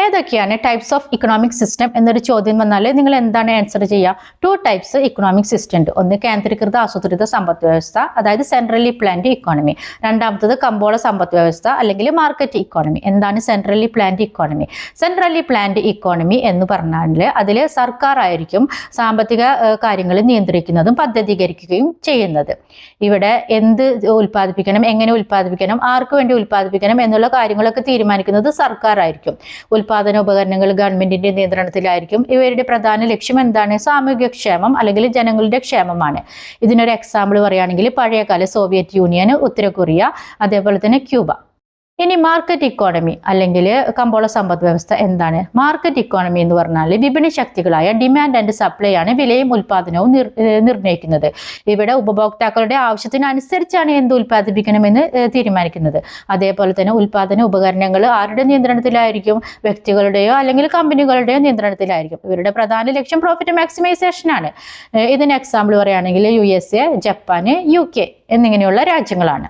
ഏതൊക്കെയാണ് types of economic system എന്നൊരു ചോദ്യം വന്നാൽ നിങ്ങൾ എന്താണ് ആൻസർ ചെയ്യുക? ടു ടൈപ്സ് ഇക്കണോമിക് സിസ്റ്റം ഉണ്ട്. ഒന്ന് കേന്ദ്രീകൃത ആസൂത്രിത സമ്പദ് വ്യവസ്ഥ അതായത് സെൻട്രലി പ്ലാൻഡ് ഇക്കോണമി രണ്ടാമത്തത് കമ്പോള സമ്പദ് വ്യവസ്ഥ അല്ലെങ്കിൽ മാർക്കറ്റ് ഇക്കോണമി എന്താണ് centrally planned economy centrally planned economy എന്ന് പറഞ്ഞാൽ അതിൽ സർക്കാർ ആയിരിക്കും സാമ്പത്തിക കാര്യങ്ങൾ നിയന്ത്രിക്കുന്നതും പദ്ധതീകരിക്കുകയും ചെയ്യുന്നത്. ഇവിടെ എന്ത് ഉൽപ്പാദിപ്പിക്കണം എങ്ങനെ ഉൽപ്പാദിപ്പിക്കണം ആർക്ക് വേണ്ടി ഉൽപ്പാദിപ്പിക്കണം എന്നുള്ള കാര്യങ്ങളൊക്കെ തീരുമാനിക്കുന്നത് സർക്കാർ ആയിരിക്കും. ഉൽപാദന ഉപകരണങ്ങൾ ഗവൺമെന്റിന്റെ നിയന്ത്രണത്തിലായിരിക്കും. ഇവരുടെ പ്രധാന ലക്ഷ്യം എന്താണ്? സാമൂഹിക ക്ഷേമം അല്ലെങ്കിൽ ജനങ്ങളുടെ ക്ഷേമമാണ്. ഇതിനൊരു എക്സാമ്പിൾ പറയുകയാണെങ്കിൽ പഴയകാല സോവിയറ്റ് യൂണിയൻ ഉത്തര കൊറിയ അതേപോലെ തന്നെ ക്യൂബ. ഇനി മാർക്കറ്റ് ഇക്കോണമി അല്ലെങ്കിൽ കമ്പോള സമ്പദ് വ്യവസ്ഥ എന്താണ്? മാർക്കറ്റ് ഇക്കോണമി എന്ന് പറഞ്ഞാൽ വിപണി ശക്തികളായ ഡിമാൻഡ് ആൻഡ് സപ്ലൈ ആണ് വിലയും ഉൽപാദനവും നിർണയിക്കുന്നത്. ഇവിടെ ഉപഭോക്താക്കളുടെ ആവശ്യത്തിനനുസരിച്ചാണ് എന്ത് ഉൽപ്പാദിപ്പിക്കണമെന്ന് തീരുമാനിക്കുന്നത്. അതേപോലെ തന്നെ ഉൽപാദന ഉപകരണങ്ങൾ ആരുടെ നിയന്ത്രണത്തിലായിരിക്കും? വ്യക്തികളുടെയോ അല്ലെങ്കിൽ കമ്പനികളുടെയോ നിയന്ത്രണത്തിലായിരിക്കും. ഇവരുടെ പ്രധാന ലക്ഷ്യം പ്രോഫിറ്റ് മാക്സിമൈസേഷൻ ആണ്. ഇതിന് എക്സാമ്പിൾ പറയുകയാണെങ്കിൽ യു എസ് എ ജപ്പാന് യു കെ എന്നിങ്ങനെയുള്ള രാജ്യങ്ങളാണ്.